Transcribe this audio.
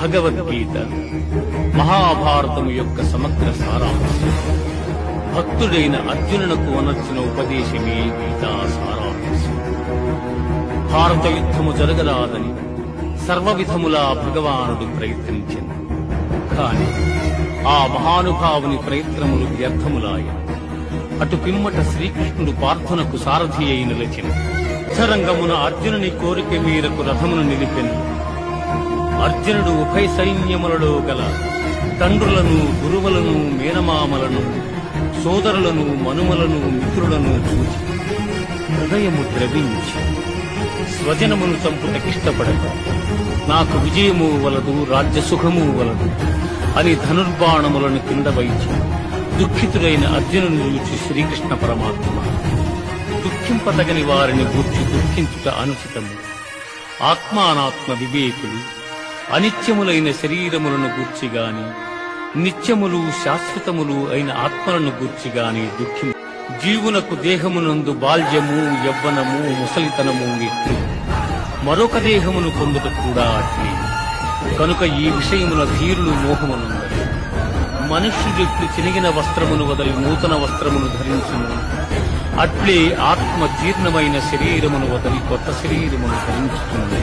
భగవద్గీత మహాభారతము యొక్క సమగ్ర సారాంశం. భక్తుడైన అర్జునునకు అనర్చిన ఉపదేశమే గీతా సారాంశం. భారత యుద్ధము జరగరాదని సర్వవిధములా భగవానుడు ప్రయత్నించింది కాని ఆ మహానుభావుని ప్రయత్నములు వ్యర్థములాయ. అటు పిమ్మట శ్రీకృష్ణుడు పార్థునకు సారథి అయి నిలిచిన. యుద్ధరంగమున అర్జునుని కోరిక మేరకు రథమును నిలిపెను. అర్జునుడు ఉభయ సైన్యములలో గల తండ్రులను గురువులను మేనమామలను సోదరులను మనుమలను మిత్రులను చూచి హృదయము ద్రవించి స్వజనమును చంపుటకిష్టపడక నాకు విజయము వలదు రాజ్యసుఖము వలదు అని ధనుర్బాణములను కింద వైచి దుఃఖితుడైన అర్జునుని చూచి శ్రీకృష్ణ పరమాత్మ దుఃఖింపదగని వారిని గూర్చి దుఃఖించుట అనుచితము. ఆత్మానాత్మ వివేకులు అనిత్యములైన శరీరములను గూర్చి గాని నిత్యములు శాశ్వతములు అయిన ఆత్మలను గూర్చి గాని దుఃఖి జీవునకు దేహమునందు బాల్యము యవ్వనము ముసలితనము ఎట్లు. మరొక దేహమును పొందుట కూడా అట్లే. కనుక ఈ విషయముల ధీరులు మోహమునుందరు మనుష్యుడెట్లు చినిగిన వస్త్రమును వదలి నూతన వస్త్రమును ధరించును. అట్లే ఆత్మ జీర్ణమైన శరీరమును వదలి కొత్త శరీరమును ధరించుతుంది.